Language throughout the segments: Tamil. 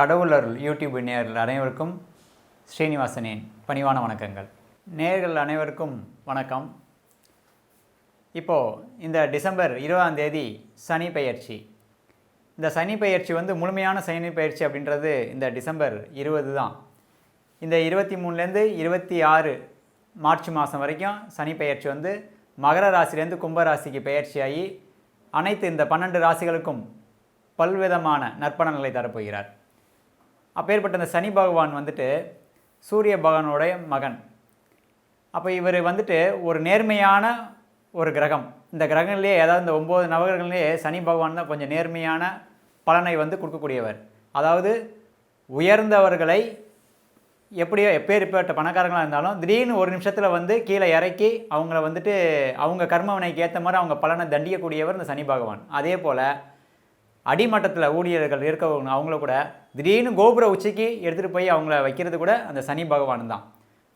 கடவுளர் யூடியூப் நேயர்கள் அனைவருக்கும் ஸ்ரீனிவாசனின் பணிவான வணக்கங்கள். நேயர்கள் அனைவருக்கும் வணக்கம். இப்போது இந்த டிசம்பர் இருபதாம் தேதி சனி பயிற்சி இந்த சனி பயிற்சி வந்து முழுமையான சனி பயிற்சி அப்படின்றது இந்த டிசம்பர் இருபது தான். இந்த இருபத்தி மூணுலேருந்து இருபத்தி ஆறு மார்ச் மாதம் வரைக்கும் சனி பயிற்சி வந்து மகர ராசிலேருந்து கும்ப ராசிக்கு அனைத்து இந்த பன்னெண்டு ராசிகளுக்கும் பல்விதமான நற்பலன்களை தரப்போகிறார். அப்பேற்பட்ட இந்த சனி பகவான் வந்துட்டு சூரிய பகவானுடைய மகன். அப்போ இவர் வந்துட்டு ஒரு நேர்மையான ஒரு கிரகம். இந்த கிரகங்கள்லேயே ஏதாவது இந்த ஒம்பது நவகிரகங்கள்லேயே சனி பகவான் தான் கொஞ்சம் நேர்மையான பலனை வந்து கொடுக்கக்கூடியவர். அதாவது உயர்ந்தவர்களை எப்படியோ எப்பேற்பட்ட பணக்காரங்களாக இருந்தாலும் திடீர்னு ஒரு நிமிஷத்தில் வந்து கீழே இறக்கி அவங்கள வந்துட்டு அவங்க கர்மவினைக்கு ஏற்ற மாதிரி அவங்க பலனை தண்டிக்கக்கூடியவர் இந்த சனி பகவான். அதே போல் அடிமட்டத்தில் ஊழியர்கள் இருக்கவங்க அவங்கள கூட திடீர்னு கோபுர உச்சிக்கு எடுத்துகிட்டு போய் அவங்கள வைக்கிறது கூட அந்த சனி பகவான் தான்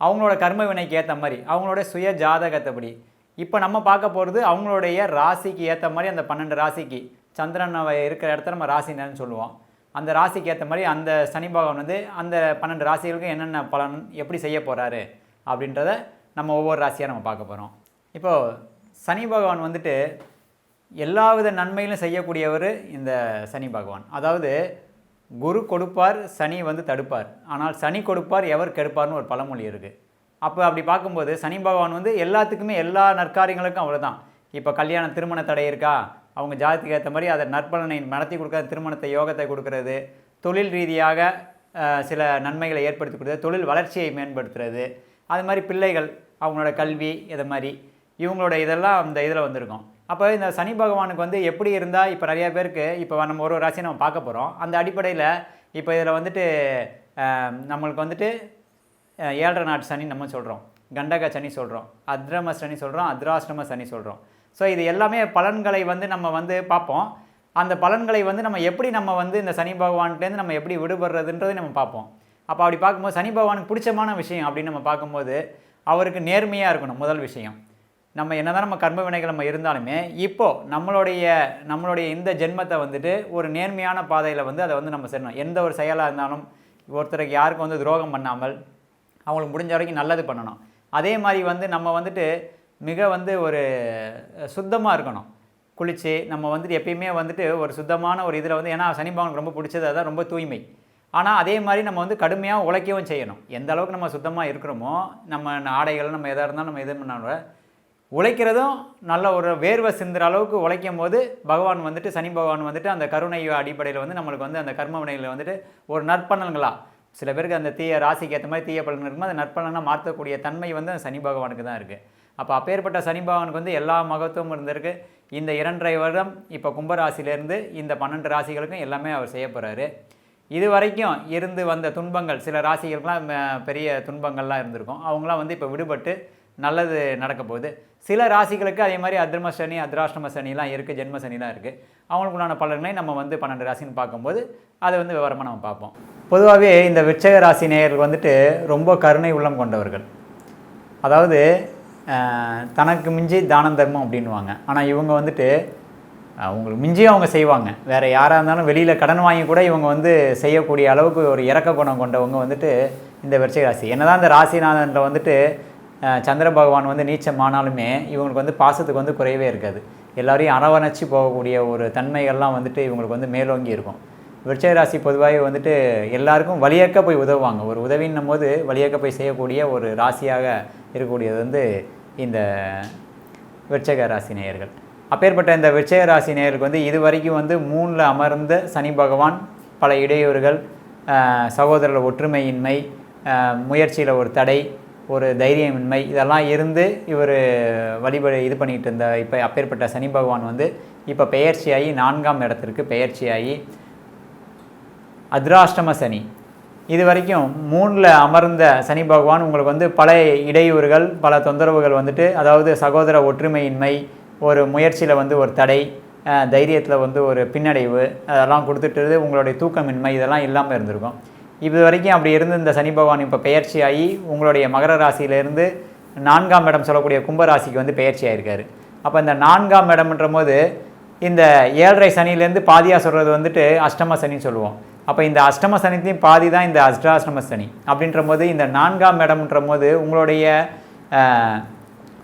அவங்களோட கர்ம வினைக்கு ஏற்ற மாதிரி அவங்களோட சுய ஜாதகத்தைப்படி இப்போ நம்ம பார்க்க போகிறது அவங்களுடைய ராசிக்கு ஏற்ற மாதிரி அந்த பன்னெண்டு ராசிக்கு. சந்திரன் இருக்கிற இடத்துல நம்ம ராசினு சொல்லுவோம். அந்த ராசிக்கு ஏற்ற மாதிரி அந்த சனி பகவான் வந்து அந்த பன்னெண்டு ராசிகளுக்கும் என்னென்ன பலன் எப்படி செய்ய போகிறாரு அப்படின்றத நம்ம ஒவ்வொரு ராசியாக நம்ம பார்க்க போகிறோம் இப்போது சனி பகவான் வந்துட்டு எல்லாவித நன்மையிலும் செய்யக்கூடியவர் இந்த சனி பகவான். அதாவது குரு கொடுப்பார் சனி வந்து தடுப்பார். ஆனால் சனி கொடுப்பார் எவர் கெடுப்பார்னு ஒரு பழமொழி இருக்குது அப்போ அப்படி பார்க்கும்போது சனி பகவான் வந்து எல்லாத்துக்குமே எல்லா நற்காரியங்களுக்கும் அவ்வளோ தான் இப்போ கல்யாண திருமண தடை இருக்கா? அவங்க ஜாதிக்கு ஏற்ற மாதிரி அதை நற்பலனை நடத்தி கொடுக்காத திருமணத்தை யோகத்தை கொடுக்கறது. தொழில் ரீதியாக சில நன்மைகளை ஏற்படுத்தி கொடுக்குறது. தொழில் வளர்ச்சியை மேம்படுத்துறது. அது மாதிரி பிள்ளைகள் அவங்களோட கல்வி இதை மாதிரி. இவங்களோட இதெல்லாம் அந்த இதில் வந்திருக்கும். அப்போ இந்த சனி பகவானுக்கு வந்து எப்படி இருந்தால் இப்போ நிறையா பேருக்கு இப்போ நம்ம ஒரு ஒரு ராசியை நம்ம பார்க்க போகிறோம் அந்த அடிப்படையில் இப்போ இதில் வந்துட்டு நம்மளுக்கு வந்துட்டு ஏழரை நாட்டு சனி நம்ம சொல்கிறோம் கண்டக சனி சொல்கிறோம் அத்ரம சனி சொல்கிறோம் அத்ராஷ்டம சனி சொல்கிறோம் ஸோ இது எல்லாமே பலன்களை வந்து நம்ம வந்து பார்ப்போம். அந்த பலன்களை வந்து நம்ம எப்படி நம்ம வந்து இந்த சனி பகவான்கிட்டேருந்து நம்ம எப்படி விடுபடுறதுன்றதை நம்ம பார்ப்போம். அப்போ அப்படி பார்க்கும்போது சனி பகவானுக்கு பிடிச்சமான விஷயம் அப்படின்னு நம்ம பார்க்கும்போது அவருக்கு நேர்மையாக இருக்கணும் முதல் விஷயம். நம்ம என்னதான் நம்ம கர்ம வினைகள் நம்ம இருந்தாலுமே இப்போ நம்மளுடைய நம்மளுடைய இந்த ஜென்மத்தை வந்துட்டு ஒரு நேர்மையான பாதையில் வந்து அதை வந்து நம்ம செய்யணும் எந்த ஒரு செயலாக இருந்தாலும் ஒருத்தருக்கு யாருக்கும் வந்து துரோகம் பண்ணாமல் அவங்களுக்கு முடிஞ்ச வரைக்கும் நல்லது பண்ணணும். அதே மாதிரி வந்து நம்ம வந்துட்டு மிக வந்து ஒரு சுத்தமாக இருக்கணும். குளித்து நம்ம வந்துட்டு எப்பயுமே வந்துட்டு ஒரு சுத்தமான ஒரு இதில் வந்து ஏன்னா சனி பகவானுக்கு ரொம்ப பிடிச்சது அதான் ரொம்ப தூய்மை. ஆனால் அதே மாதிரி நம்ம வந்து கடுமையாக உழைக்கவும் செய்யணும். எந்த அளவுக்கு நம்ம சுத்தமாக இருக்கிறோமோ நம்ம ஆடைகள் நம்ம எதாக இருந்தாலும் நம்ம எது பண்ணாலும் உழைக்கிறதும் நல்ல ஒரு வேர்வை சிந்துற அளவுக்கு உழைக்கும் போது பகவான் வந்துட்டு சனி பகவான் வந்துட்டு அந்த கருணை அடிப்படையில் வந்து நம்மளுக்கு வந்து அந்த கர்ம வினைகளை வந்துட்டு ஒரு நற்பலன்களா சில பேருக்கு அந்த தீய ராசிக்கு ஏற்ற மாதிரி தீய பலன் இருக்குமோ அந்த நற்பலனாக மாற்றக்கூடிய தன்மை வந்து அந்த சனி பகவானுக்கு தான் இருக்குது அப்போ அப்பேற்பட்ட சனி பகவானுக்கு வந்து எல்லா மகத்துவமும் இருந்திருக்கு. இந்த இரண்டரை வருடம் இப்போ கும்பராசிலேருந்து இந்த பன்னெண்டு ராசிகளுக்கும் எல்லாமே அவர் செய்ய போகிறாரு இது வரைக்கும் இருந்து வந்த துன்பங்கள் சில ராசிகளுக்கெலாம் பெரிய துன்பங்கள்லாம் இருந்திருக்கும். அவங்களாம் வந்து இப்போ விடுபட்டு நல்லது நடக்க போகுது. சில ராசிகளுக்கு அதே மாதிரி அத்ரம சனி அத்ராஷ்டம சனிலாம் இருக்குது ஜென்ம சனிலாம் இருக்குது அவங்களுக்கு உண்டான பலன்களை நம்ம வந்து பன்னெண்டு ராசின்னு பார்க்கும்போது அதை வந்து விவரமாக நம்ம பார்ப்போம். பொதுவாகவே இந்த விச்சக ராசி நேயர்கள் வந்துட்டு ரொம்ப கருணை உள்ளம் கொண்டவர்கள். அதாவது தனக்கு மிஞ்சி தானம் தர்மம் அப்படின்வாங்க ஆனால் இவங்க வந்துட்டு அவங்களுக்கு மிஞ்சி அவங்க செய்வாங்க. வேறு யாராக இருந்தாலும் வெளியில் கடன் வாங்கி கூட இவங்க வந்து செய்யக்கூடிய அளவுக்கு ஒரு இறக்க குணம் கொண்டவங்க வந்துட்டு இந்த விருச்சிக ராசி. என்னதான் இந்த ராசிநாதனில் வந்துட்டு சந்திர பகவான் வந்து நீச்சமானாலுமே இவங்களுக்கு வந்து பாசத்துக்கு வந்து குறையவே இருக்காது. எல்லாரையும் அரவணைச்சி போகக்கூடிய ஒரு தன்மைகள்லாம் வந்துட்டு இவங்களுக்கு வந்து மேலோங்கி இருக்கும். விருச்சிக ராசி பொதுவாகவே வந்துட்டு எல்லாருக்கும் வழியக்க போய் உதவுவாங்க. ஒரு உதவின்னும் போது வழியக்க போய் செய்யக்கூடிய ஒரு ராசியாக இருக்கக்கூடியது வந்து இந்த விருச்சக ராசி நேயர்கள். அப்பேற்பட்ட இந்த விருச்சக ராசி நேயருக்கு வந்து இது வரைக்கும் வந்து மூணில் அமர்ந்த சனி பகவான் பல இடையூறுகள் சகோதரர் ஒற்றுமையின்மை முயற்சியில் ஒரு தடை ஒரு தைரியமின்மை இதெல்லாம் இருந்து இவர் வழிபடு இது பண்ணிகிட்டு இருந்த இப்போ அப்பேற்பட்ட சனி பகவான் வந்து இப்போ பெயர்ச்சியாகி நான்காம் இடத்திற்கு பெயர்ச்சியாகி அத்ராஷ்டம சனி. இது வரைக்கும் மூணில் அமர்ந்த சனி பகவான் உங்களுக்கு வந்து பல இடையூறுகள் பல தொந்தரவுகள் வந்துட்டு அதாவது சகோதர ஒற்றுமையின்மை ஒரு முயற்சியில் வந்து ஒரு தடை தைரியத்தில் வந்து ஒரு பின்னடைவு அதெல்லாம் கொடுத்துட்டு உங்களுடைய தூக்கமின்மை இதெல்லாம் இல்லாமல் இருந்திருக்கும். இது வரைக்கும் அப்படி இருந்து இந்த சனி பகவான் இப்போ பெயர்ச்சியாகி உங்களுடைய மகர ராசியிலேருந்து நான்காம் இடம் சொல்லக்கூடிய கும்பராசிக்கு வந்து பெயர்ச்சி ஆயிருக்காரு. அப்போ இந்த நான்காம் இடம்ன்ற போது இந்த ஏழரை சனியிலேருந்து பாதியாக சொல்கிறது வந்துட்டு அஷ்டம சனின்னு சொல்லுவோம். அப்போ இந்த அஷ்டம சனித்தையும் பாதி தான் இந்த அஷ்டாஷ்டம சனி. அப்படின்ற போது இந்த நான்காம் இடம்ன்ற போது உங்களுடைய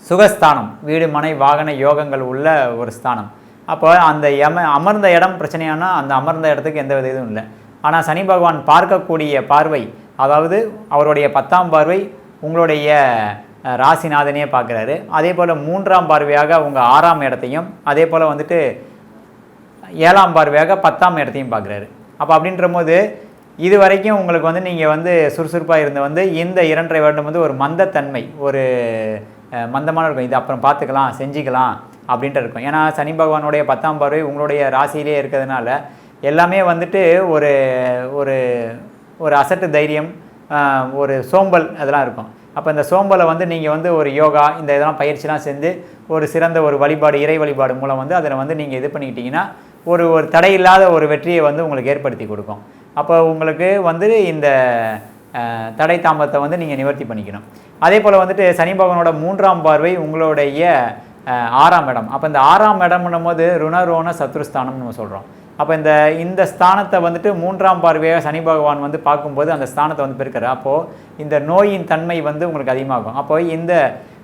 சுகஸ்தானம் வீடு மனை வாகன யோகங்கள் உள்ள ஒரு ஸ்தானம். அப்போ அந்த எம அமர்ந்த இடம் பிரச்சனையானால் அந்த அமர்ந்த இடத்துக்கு எந்த வித இதுவும் இல்லை. ஆனால் சனி பகவான் பார்க்கக்கூடிய பார்வை அதாவது அவருடைய பத்தாம் பார்வை உங்களுடைய ராசிநாதனையே பார்க்குறாரு. அதே போல் மூன்றாம் பார்வையாக உங்கள் ஆறாம் இடத்தையும் அதே போல் வந்துட்டு ஏழாம் பார்வையாக பத்தாம் இடத்தையும் பார்க்குறாரு. அப்போ அப்படின்ற போது இது வரைக்கும் உங்களுக்கு வந்து நீங்கள் வந்து சுறுசுறுப்பாக இருந்து வந்து இந்த இரண்டரை வருடம் வந்து ஒரு மந்தத்தன்மை ஒரு மந்தமான இருக்கும். இது அப்புறம் பார்த்துக்கலாம் செஞ்சுக்கலாம் அப்படின்ட்டு இருக்கும். ஏன்னா சனி பகவானுடைய பத்தாம் பார்வை உங்களுடைய ராசியிலே இருக்கிறதுனால எல்லாமே வந்துட்டு ஒரு ஒரு ஒரு அசட்டு தைரியம் ஒரு சோம்பல் அதெல்லாம் இருக்கும். அப்போ இந்த சோம்பலை வந்து நீங்கள் வந்து ஒரு யோகா இந்த இதெல்லாம் பயிற்சிலாம் செஞ்சு ஒரு சிறந்த ஒரு வழிபாடு இறை வழிபாடு மூலம் வந்து அதில் வந்து நீங்கள் இது பண்ணிக்கிட்டிங்கன்னா ஒரு ஒரு தடையில்லாத ஒரு வெற்றியை வந்து உங்களுக்கு ஏற்படுத்தி கொடுக்கும். அப்போ உங்களுக்கு வந்து இந்த தடை தாமத்தை வந்து நீங்கள் நிவர்த்தி பண்ணிக்கணும். அதே போல் வந்துட்டு சனி பகவானோட மூன்றாம் பார்வை உங்களுடைய ஆறாம் இடம். அப்போ இந்த ஆறாம் இடம்னும் போது ருணரோண சத்ருஸ்தானம்னு நம்ம சொல்கிறோம் அப்போ இந்த இந்த ஸ்தானத்தை வந்துட்டு மூன்றாம் பார்வையாக சனி பகவான் வந்து பார்க்கும்போது அந்த ஸ்தானத்தை வந்து பெருக்கிறார். அப்போது இந்த நோயின் தன்மை வந்து உங்களுக்கு அதிகமாகும். அப்போ இந்த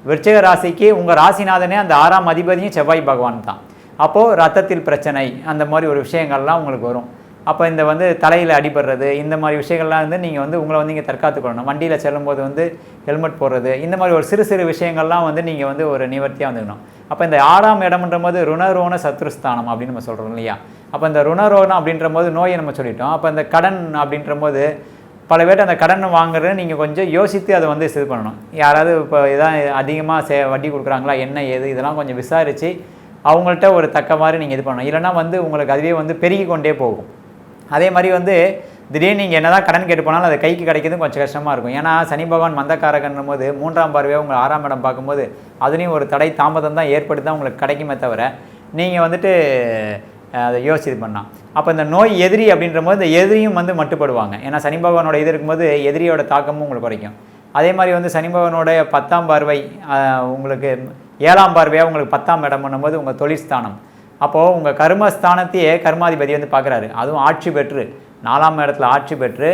விருச்சிக ராசிக்கு உங்கள் ராசிநாதனே அந்த ஆறாம் அதிபதியும் செவ்வாய் பகவான் தான். அப்போது ரத்தத்தில் பிரச்சனை அந்த மாதிரி ஒரு விஷயங்கள்லாம் உங்களுக்கு வரும். அப்போ இந்த வந்து தலையில் அடிபடுறது இந்த மாதிரி விஷயங்கள்லாம் வந்து நீங்கள் வந்து உங்களை வந்து நீங்கள் தற்காத்துக்கொள்ளணும். வண்டியில் செல்லும்போது வந்து ஹெல்மெட் போடுறது இந்த மாதிரி ஒரு சிறு சிறு விஷயங்கள்லாம் வந்து நீங்கள் வந்து ஒரு நிவர்த்தியாக வந்துக்கணும். அப்போ இந்த ஆறாம் இடம்ன்ற போது ருணரோண சத்ருஸ்தானம் அப்படின்னு நம்ம சொல்கிறோம் இல்லையா? அப்போ இந்த ருணரோணம் அப்படின்ற போது நோயை நம்ம சொல்லிட்டோம். அப்போ இந்த கடன் அப்படின்ற போது பல பேர்ட்ட அந்த கடன் வாங்குறது நீங்கள் கொஞ்சம் யோசித்து அதை வந்து இது பண்ணணும். யாராவது இப்போ இதான் அதிகமாக சே வட்டி கொடுக்குறாங்களா என்ன ஏது இதெல்லாம் கொஞ்சம் விசாரித்து அவங்கள்ட்ட ஒரு தக்க மாதிரி நீங்கள் இது பண்ணணும். இல்லைன்னா வந்து உங்களுக்கு அதுவே வந்து பெருகி கொண்டே போகும். அதே மாதிரி வந்து திடீர்னு நீங்கள் என்ன தான் கடன் கேட்டு போனாலும் அது கைக்கு கிடைக்கிறது கொஞ்சம் கஷ்டமாக இருக்கும். ஏன்னா சனி பகவான் மந்தக்காரகன்னும் போது மூன்றாம் பார்வையாக உங்கள் ஆறாம் இடம் பார்க்கும்போது அதுலேயும் ஒரு தடை தாமதம் தான் ஏற்படுத்தி தான் உங்களுக்கு கிடைக்குமே தவிர நீங்கள் வந்துட்டு அதை யோசிச்சு இது பண்ணலாம். அப்போ இந்த நோய் எதிரி அப்படின்ற போது இந்த எதிரியும் வந்து மட்டுப்படுவாங்க. ஏன்னா சனி பகவானோட இது இருக்கும்போது எதிரியோட தாக்கமும் உங்களுக்கு குறைக்கும். அதே மாதிரி வந்து சனி பகவானோட பத்தாம் பார்வை உங்களுக்கு ஏழாம் பார்வையாக உங்களுக்கு பத்தாம் இடம் பண்ணும்போது உங்கள் தொழிற்ஸ்தானம் அப்போது உங்கள் கர்மஸ்தானத்தையே கர்மாதிபதி வந்து பார்க்குறாரு. அதுவும் ஆட்சி பெற்று நாலாம் இடத்துல ஆட்சி பெற்று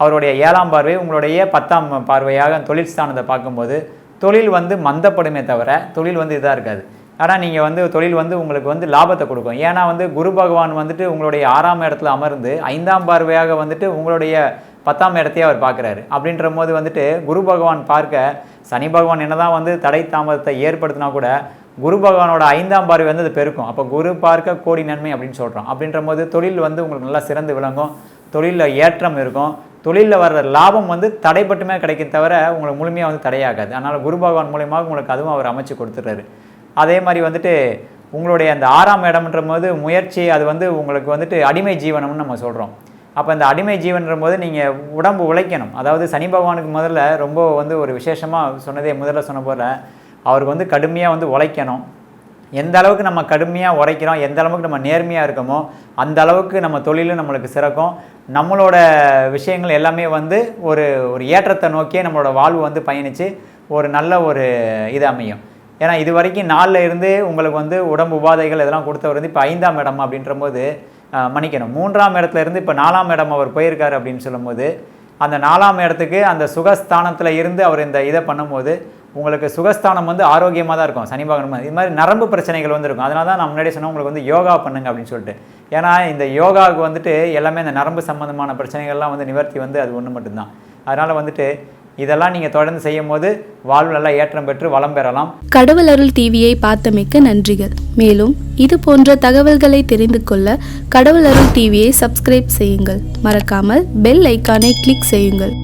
அவருடைய ஏழாம் பார்வை உங்களுடைய பத்தாம் பார்வையாக தொழில் ஸ்தானத்தை பார்க்கும்போது தொழில் வந்து மந்தப்படுமே தவிர தொழில் வந்து இதாக இருக்காது. ஆனால் நீங்கள் வந்து தொழில் வந்து உங்களுக்கு வந்து லாபத்தை கொடுக்கும். ஏன்னா வந்து குரு பகவான் வந்துட்டு உங்களுடைய ஆறாம் இடத்துல அமர்ந்து ஐந்தாம் பார்வையாக வந்துட்டு உங்களுடைய பத்தாம் இடத்தையே அவர் பார்க்குறாரு. அப்படின்ற போது வந்துட்டு குரு பகவான் பார்க்க சனி பகவான் என்னதான் வந்து தடை தாமதத்தை ஏற்படுத்தினா கூட குரு பகவானோட ஐந்தாம் பார்வை வந்து அது பெருக்கும். அப்போ குரு பார்க்க கோடி நன்மை அப்படின்னு சொல்கிறோம் அப்படின்ற போது தொழில் வந்து உங்களுக்கு நல்லா சிறந்து விளங்கும். தொழிலில் ஏற்றம் இருக்கும். தொழிலில் வர்ற லாபம் வந்து தடைப்பட்டுமே கிடைக்கும் தவிர உங்களுக்கு முழுமையாக வந்து தடையாகாது. அதனால் குரு பகவான் மூலியமாக உங்களுக்கு அதுவும் அவர் அமைச்சு கொடுத்துட்றாரு. அதே மாதிரி வந்துட்டு உங்களுடைய அந்த ஆறாம் இடம்ன்ற போது முயற்சி அது வந்து உங்களுக்கு வந்துட்டு அடிமை ஜீவனம்னு நம்ம சொல்கிறோம் அப்போ இந்த அடிமை ஜீவன்ற போது நீங்கள் உடம்பு உழைக்கணும். அதாவது சனி பகவானுக்கு முதல்ல ரொம்ப வந்து ஒரு விசேஷமாக சொன்னதே முதல்ல சொன்ன போகிற அவருக்கு வந்து கடுமையாக வந்து உழைக்கணும். எந்த அளவுக்கு நம்ம கடுமையாக உழைக்கிறோம் எந்த அளவுக்கு நம்ம நேர்மையாக இருக்கோமோ அந்த அளவுக்கு நம்ம தொழிலும் நம்மளுக்கு சிறக்கும். நம்மளோட விஷயங்கள் எல்லாமே வந்து ஒரு ஒரு ஏற்றத்தை நோக்கியே நம்மளோட வாழ்வு வந்து பயணித்து ஒரு நல்ல ஒரு இது அமையும். ஏன்னா இது வரைக்கும் நாளில் இருந்து உங்களுக்கு வந்து உடம்பு உபாதைகள் இதெல்லாம் கொடுத்தவர் வந்து இப்போ ஐந்தாம் இடம் அப்படின்ற போது மன்னிக்கணும். மூன்றாம் இடத்துல இருந்து இப்போ நாலாம் இடம் அவர் போயிருக்காரு அப்படின்னு சொல்லும்போது அந்த நாலாம் இடத்துக்கு அந்த சுகஸ்தானத்தில் இருந்து அவர் இந்த இதை பண்ணும்போது உங்களுக்கு சுகஸ்தானம் வந்து ஆரோக்கியமாக தான் இருக்கும். சனி பகவான் இது மாதிரி நரம்பு பிரச்சனைகள் வந்து இருக்கும் அதனால தான் நான் முன்னாடியே சொன்னேன் உங்களுக்கு வந்து யோகா பண்ணுங்க அப்படின்னு சொல்லிட்டு. ஏன்னா இந்த யோகாவுக்கு வந்துட்டு எல்லாமே இந்த நரம்பு சம்மந்தமான பிரச்சனைகள்லாம் வந்து நிவர்த்தி வந்து அது ஒன்று மட்டும்தான். அதனால் வந்துட்டு இதெல்லாம் நீங்கள் தொடர்ந்து செய்யும் போது வாழ்வு நல்லா ஏற்றம் பெற்று வளம் பெறலாம். கடவுள் அருள் டிவியை பார்த்தமைக்க நன்றிகள். மேலும் இது போன்ற தகவல்களை தெரிந்து கொள்ள கடவுள் அருள் டிவியை சப்ஸ்கிரைப் செய்யுங்கள். மறக்காமல் பெல் ஐக்கானை கிளிக் செய்யுங்கள்.